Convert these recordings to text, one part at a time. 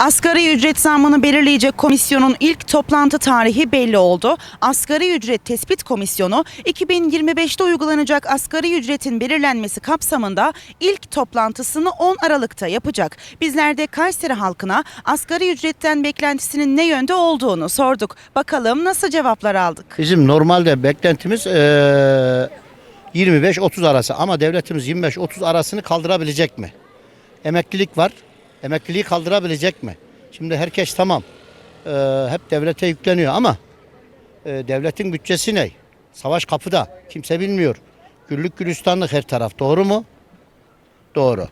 Asgari ücret zammını belirleyecek komisyonun ilk toplantı tarihi belli oldu. Asgari ücret tespit komisyonu 2025'te uygulanacak asgari ücretin belirlenmesi kapsamında ilk toplantısını 10 Aralık'ta yapacak. Bizler de Kayseri halkına asgari ücretten beklentisinin ne yönde olduğunu sorduk. Bakalım nasıl cevaplar aldık. Bizim normalde beklentimiz eee, 25-30 arası ama devletimiz 25-30 arasını kaldırabilecek mi? Emeklilik var. Emekliliği kaldırabilecek mi? Şimdi herkes tamam. eee, hep devlete yükleniyor ama eee, devletin bütçesi ne? Savaş kapıda. Kimse bilmiyor. Güllük gülistanlık her taraf. Doğru mu? Doğru.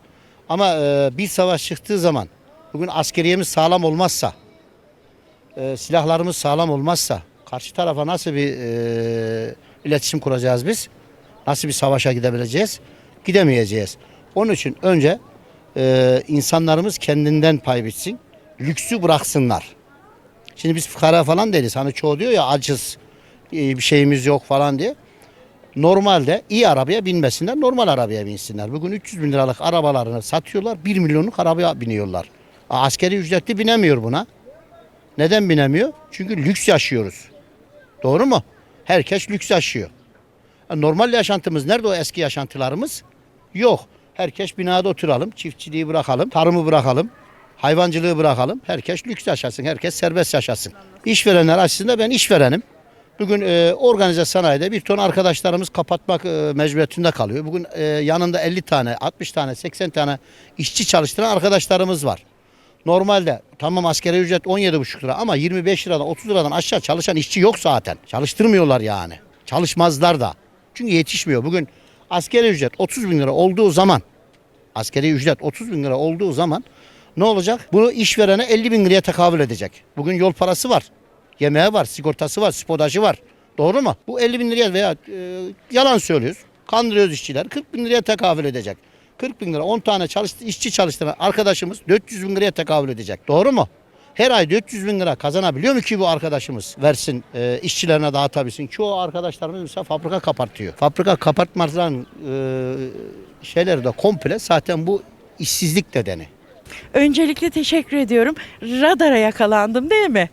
Ama eee, bir savaş çıktığı zaman bugün askeriyemiz sağlam olmazsa e, silahlarımız sağlam olmazsa karşı tarafa nasıl bir e, iletişim kuracağız biz? Nasıl bir savaşa gidebileceğiz? Gidemeyeceğiz. Onun için önce e, insanlarımız kendinden pay biçsin. Lüksü bıraksınlar. Şimdi biz fukara falan değiliz. Hani çoğu diyor ya acız, e, bir şeyimiz yok falan diye. Normalde iyi arabaya binmesinler, normal arabaya binsinler. Bugün 300 bin liralık arabalarını satıyorlar, 1 milyonluk arabaya biniyorlar. Askeri ücretli binemiyor buna. Neden binemiyor? Çünkü lüks yaşıyoruz. Doğru mu? Herkes lüks yaşıyor. Ha, Normal yaşantımız nerede o eski yaşantılarımız? Yok. Herkes binada oturalım, çiftçiliği bırakalım, tarımı bırakalım, hayvancılığı bırakalım. Herkes lüks yaşasın, herkes serbest yaşasın. İşverenler açısından ben işverenim. Bugün e, organize sanayide bir ton arkadaşlarımız kapatmak e, mecburiyetinde kalıyor. Bugün e, yanında 50 tane, 60 tane, 80 tane işçi çalıştıran arkadaşlarımız var. Normalde tamam askeri ücret 17,5 lira ama 25 liradan 30 liradan aşağı çalışan işçi yok zaten. Çalıştırmıyorlar yani. Çalışmazlar da. Çünkü yetişmiyor. Bugün askeri ücret 30 bin lira olduğu zaman askeri ücret 30 bin lira olduğu zaman ne olacak? Bunu işverene 50 bin liraya tekabül edecek. Bugün yol parası var. Yemeği var, sigortası var, spodajı var. Doğru mu? Bu 50 bin liraya veya e, yalan söylüyoruz. Kandırıyoruz işçiler. 40 bin liraya tekabül edecek. 40 bin lira 10 tane çalıştı, işçi çalıştıran arkadaşımız 400 bin liraya tekabül edecek. Doğru mu? Her ay 400 bin lira kazanabiliyor mu ki bu arkadaşımız versin e, işçilerine dağıtabilsin. Çoğu arkadaşlarımız mesela fabrika kapatıyor. Fabrika kapatmaların e, şeyleri de komple zaten bu işsizlik nedeni. Öncelikle teşekkür ediyorum. Radara yakalandım değil mi?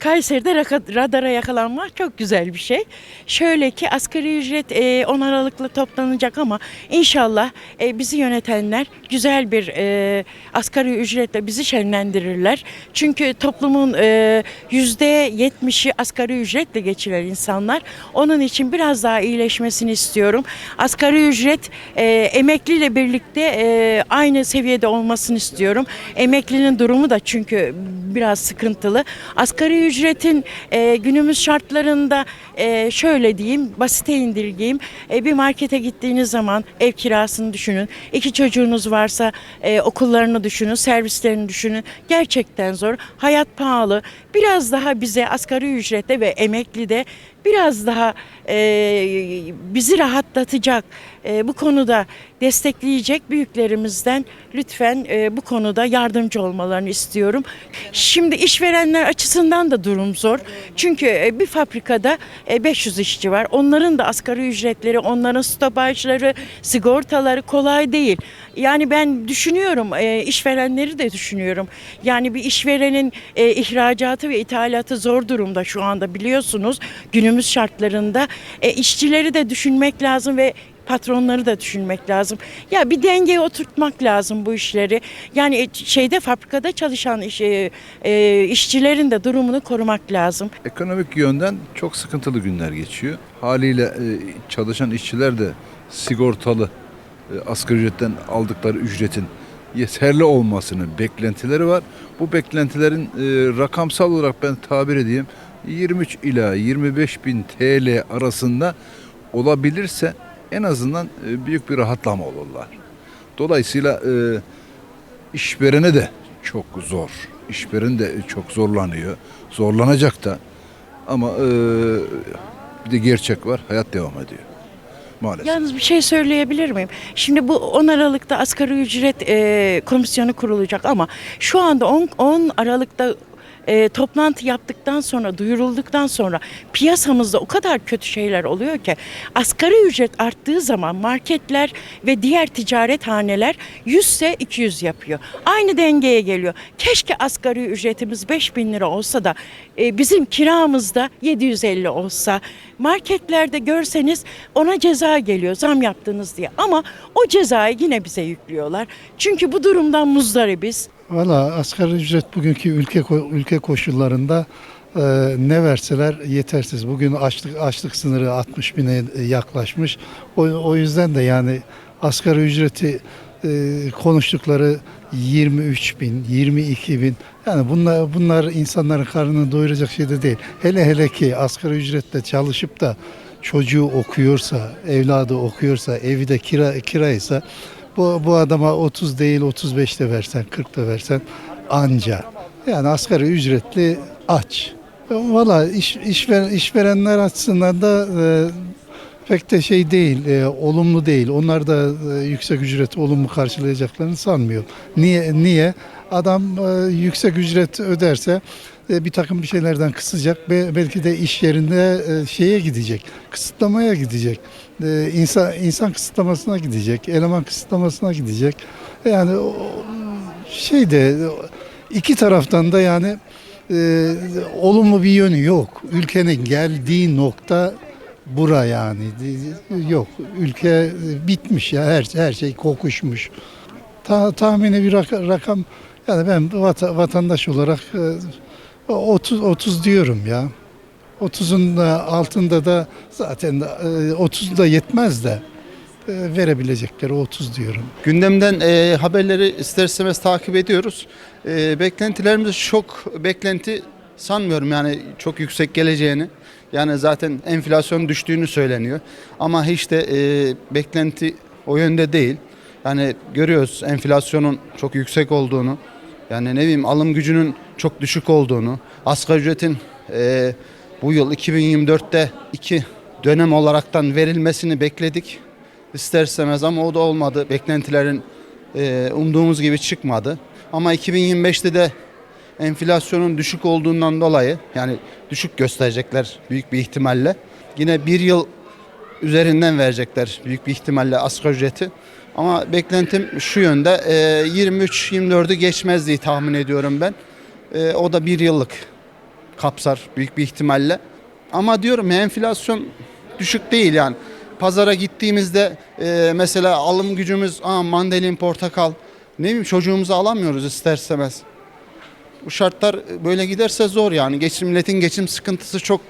Kayseri'de radara yakalanmak çok güzel bir şey. Şöyle ki asgari ücret e, 10 Aralık'la toplanacak ama inşallah e, bizi yönetenler güzel bir e, asgari ücretle bizi şenlendirirler. Çünkü toplumun e, %70'i asgari ücretle geçiren insanlar. Onun için biraz daha iyileşmesini istiyorum. Asgari ücret e, emekliyle birlikte e, aynı seviyede olmasını istiyorum. Emeklinin durumu da çünkü biraz sıkıntılı. Asgari ücretin e, günümüz şartlarında e, şöyle diyeyim, basite indirgeyim. E, bir markete gittiğiniz zaman ev kirasını düşünün. İki çocuğunuz varsa e, okullarını düşünün, servislerini düşünün. Gerçekten zor. Hayat pahalı. Biraz daha bize asgari ücrette ve emeklide biraz daha e, bizi rahatlatacak e, bu konuda destekleyecek büyüklerimizden lütfen e, bu konuda yardımcı olmalarını istiyorum. Şimdi işverenler açısından da durum zor. Çünkü e, bir fabrikada e, 500 işçi var. Onların da asgari ücretleri, onların stopajları, sigortaları kolay değil. Yani ben düşünüyorum, e, işverenleri de düşünüyorum. Yani bir işverenin e, ihracatı ve ithalatı zor durumda şu anda biliyorsunuz. Günümüz şartlarında e, işçileri de düşünmek lazım ve patronları da düşünmek lazım. Ya bir dengeye oturtmak lazım bu işleri. Yani e, şeyde fabrikada çalışan iş, e, e, işçilerin de durumunu korumak lazım. Ekonomik yönden çok sıkıntılı günler geçiyor. Haliyle e, çalışan işçiler de sigortalı e, asgari ücretten aldıkları ücretin yeterli olmasının beklentileri var. Bu beklentilerin e, rakamsal olarak ben tabir edeyim 23 ila 25 bin TL arasında olabilirse en azından e, büyük bir rahatlama olurlar. Dolayısıyla e, işverene de çok zor. İşveren de çok zorlanıyor. Zorlanacak da. Ama e, bir de gerçek var. Hayat devam ediyor. Maalesef. Yalnız bir şey söyleyebilir miyim? Şimdi bu 10 Aralık'ta asgari ücret e, komisyonu kurulacak ama şu anda 10, 10 Aralık'ta e, toplantı yaptıktan sonra, duyurulduktan sonra piyasamızda o kadar kötü şeyler oluyor ki asgari ücret arttığı zaman marketler ve diğer ticarethaneler 100 ise 200 yapıyor. Aynı dengeye geliyor. Keşke asgari ücretimiz 5000 lira olsa da e, bizim kiramızda 750 olsa. Marketlerde görseniz ona ceza geliyor zam yaptınız diye ama o cezayı yine bize yüklüyorlar. Çünkü bu durumdan muzdaribiz. Valla asgari ücret bugünkü ülke ülke koşullarında e, ne verseler yetersiz. Bugün açlık açlık sınırı 60 bine yaklaşmış. O, o yüzden de yani asgari ücreti e, konuştukları 23 bin, 22 bin. Yani bunlar, bunlar insanların karnını doyuracak şey de değil. Hele hele ki asgari ücretle çalışıp da çocuğu okuyorsa, evladı okuyorsa, evi de kira, kiraysa bu, bu adama 30 değil 35 de versen 40 da versen anca. Yani asgari ücretli aç. Valla iş, işver, işverenler açısından da e, pek de şey değil, e, olumlu değil. Onlar da e, yüksek ücreti olumlu karşılayacaklarını sanmıyorum. Niye? Niye? Adam e, yüksek ücret öderse e, bir takım bir şeylerden kısacak ve belki de iş yerinde e, şeye gidecek, kısıtlamaya gidecek. İnsan insan kısıtlamasına gidecek, eleman kısıtlamasına gidecek. Yani şey de iki taraftan da yani olumlu bir yönü yok. Ülkenin geldiği nokta bura yani yok. Ülke bitmiş ya her her şey kokuşmuş. Ta, tahmini bir rak- rakam yani ben vata- vatandaş olarak e, 30 30 diyorum ya. 30'un da altında da zaten e, 30 da yetmez de e, verebilecekleri 30 diyorum. Gündemden e, haberleri ister istemez takip ediyoruz. E, beklentilerimiz çok beklenti sanmıyorum yani çok yüksek geleceğini. Yani zaten enflasyon düştüğünü söyleniyor. Ama hiç de e, beklenti o yönde değil. Yani görüyoruz enflasyonun çok yüksek olduğunu. Yani ne bileyim alım gücünün çok düşük olduğunu. Asgari ücretin e, bu yıl 2024'te iki dönem olaraktan verilmesini bekledik ister istemez ama o da olmadı. Beklentilerin e, umduğumuz gibi çıkmadı. Ama 2025'te de enflasyonun düşük olduğundan dolayı yani düşük gösterecekler büyük bir ihtimalle. Yine bir yıl üzerinden verecekler büyük bir ihtimalle asgari ücreti. Ama beklentim şu yönde e, 23-24'ü geçmez diye tahmin ediyorum ben. E, o da bir yıllık kapsar büyük bir ihtimalle. Ama diyorum ya enflasyon düşük değil yani. Pazara gittiğimizde e, mesela alım gücümüz aa, mandalin, portakal ne bileyim çocuğumuzu alamıyoruz ister istemez. Bu şartlar böyle giderse zor yani. Geçim, milletin geçim sıkıntısı çok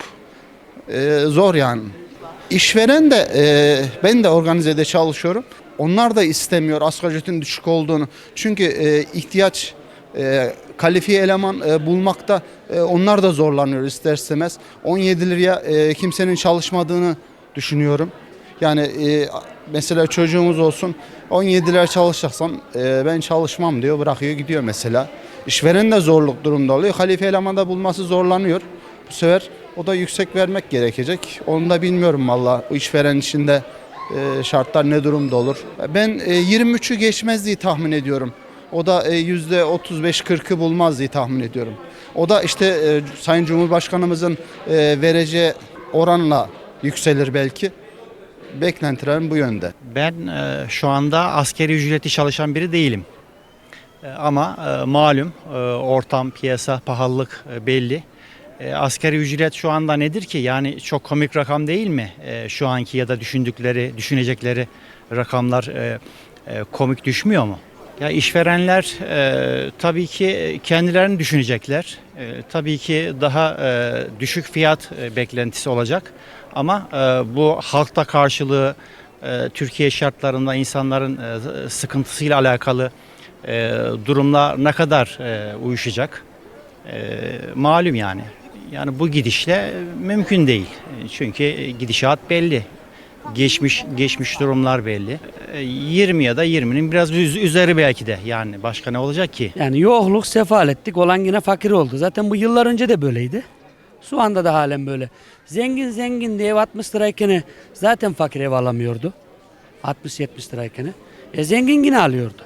e, zor yani. İşveren de e, ben de organizede çalışıyorum. Onlar da istemiyor asgari ücretin düşük olduğunu. Çünkü e, ihtiyaç e, kalifiye eleman e, bulmakta e, onlar da zorlanıyor ister istemez. 17 liraya e, kimsenin çalışmadığını düşünüyorum. Yani e, mesela çocuğumuz olsun 17 lira çalışacaksam e, ben çalışmam diyor bırakıyor gidiyor mesela. İşveren de zorluk durumda oluyor. Kalifiye eleman da bulması zorlanıyor. Bu sefer o da yüksek vermek gerekecek. Onu da bilmiyorum valla. İşveren içinde şartlar ne durumda olur. Ben e, 23'ü geçmez diye tahmin ediyorum. O da e, yüzde 35-40'ı bulmaz diye tahmin ediyorum. O da işte e, Sayın Cumhurbaşkanımızın e, vereceği oranla yükselir belki. Beklentilerim bu yönde. Ben e, şu anda askeri ücreti çalışan biri değilim. E, ama e, malum e, ortam, piyasa, pahalılık e, belli. E, asgari ücret şu anda nedir ki? Yani çok komik rakam değil mi? E, şu anki ya da düşündükleri, düşünecekleri rakamlar e, e, komik düşmüyor mu? Ya işverenler e, tabii ki kendilerini düşünecekler. E, tabii ki daha e, düşük fiyat e, beklentisi olacak. Ama e, bu halkta karşılığı e, Türkiye şartlarında insanların e, sıkıntısıyla alakalı e, durumla ne kadar e, uyuşacak? E, malum yani. Yani bu gidişle mümkün değil. E, Çünkü gidişat belli. Geçmiş geçmiş durumlar belli. E, 20 ya da 20'nin biraz üz- üzeri belki de. Yani başka ne olacak ki? Yani yokluk, sefaletlik olan yine fakir oldu. Zaten bu yıllar önce de böyleydi. Şu anda da halen böyle. Zengin zengin diye ev 60 lirayken zaten fakir ev alamıyordu. 60-70 lirayken. E zengin yine alıyordu.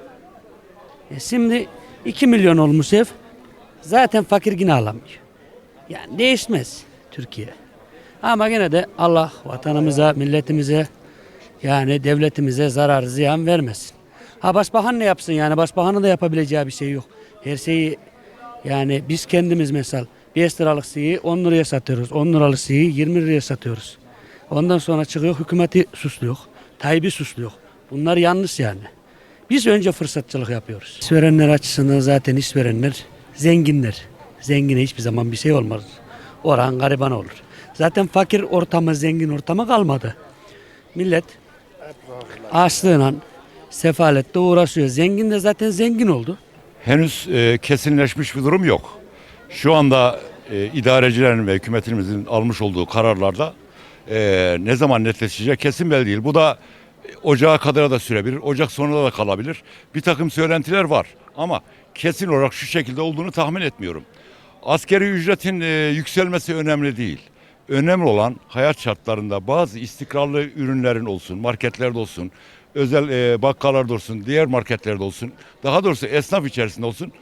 E şimdi 2 milyon olmuş ev. Zaten fakir yine alamıyor. Yani değişmez Türkiye. Ama gene de Allah vatanımıza, milletimize yani devletimize zarar ziyan vermesin. Ha başbakan ne yapsın yani başbakanın da yapabileceği bir şey yok. Her şeyi yani biz kendimiz mesela 5 liralık şeyi 10 liraya satıyoruz. 10 liralık şeyi 20 liraya satıyoruz. Ondan sonra çıkıyor hükümeti suçluyor. Tayyip'i suçluyor. Bunlar yanlış yani. Biz önce fırsatçılık yapıyoruz. İşverenler açısından zaten işverenler zenginler. Zengine hiçbir zaman bir şey olmaz. Oran gariban olur. Zaten fakir ortamı, zengin ortamı kalmadı. Millet açlığıyla, sefaletle uğraşıyor. Zengin de zaten zengin oldu. henüz e, kesinleşmiş bir durum yok. Şu anda e, idarecilerin ve hükümetimizin almış olduğu kararlarda e, ne zaman netleşecek kesin belli değil. Bu da e, ocağa kadar da sürebilir, ocak sonuna da kalabilir. Bir takım söylentiler var ama kesin olarak şu şekilde olduğunu tahmin etmiyorum. Askeri ücretin e, yükselmesi önemli değil. Önemli olan hayat şartlarında bazı istikrarlı ürünlerin olsun, marketlerde olsun, özel e, bakkallarda olsun, diğer marketlerde olsun, daha doğrusu esnaf içerisinde olsun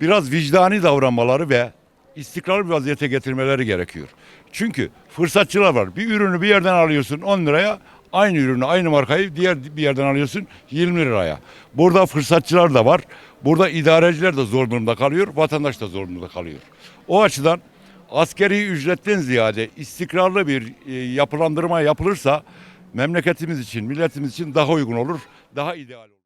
biraz vicdani davranmaları ve istikrarlı bir vaziyete getirmeleri gerekiyor. Çünkü fırsatçılar var. Bir ürünü bir yerden alıyorsun 10 liraya, aynı ürünü, aynı markayı diğer bir yerden alıyorsun 20 liraya. Burada fırsatçılar da var. Burada idareciler de zor durumda kalıyor, vatandaş da zor durumda kalıyor. O açıdan askeri ücretten ziyade istikrarlı bir e, yapılandırma yapılırsa memleketimiz için, milletimiz için daha uygun olur, daha ideal olur.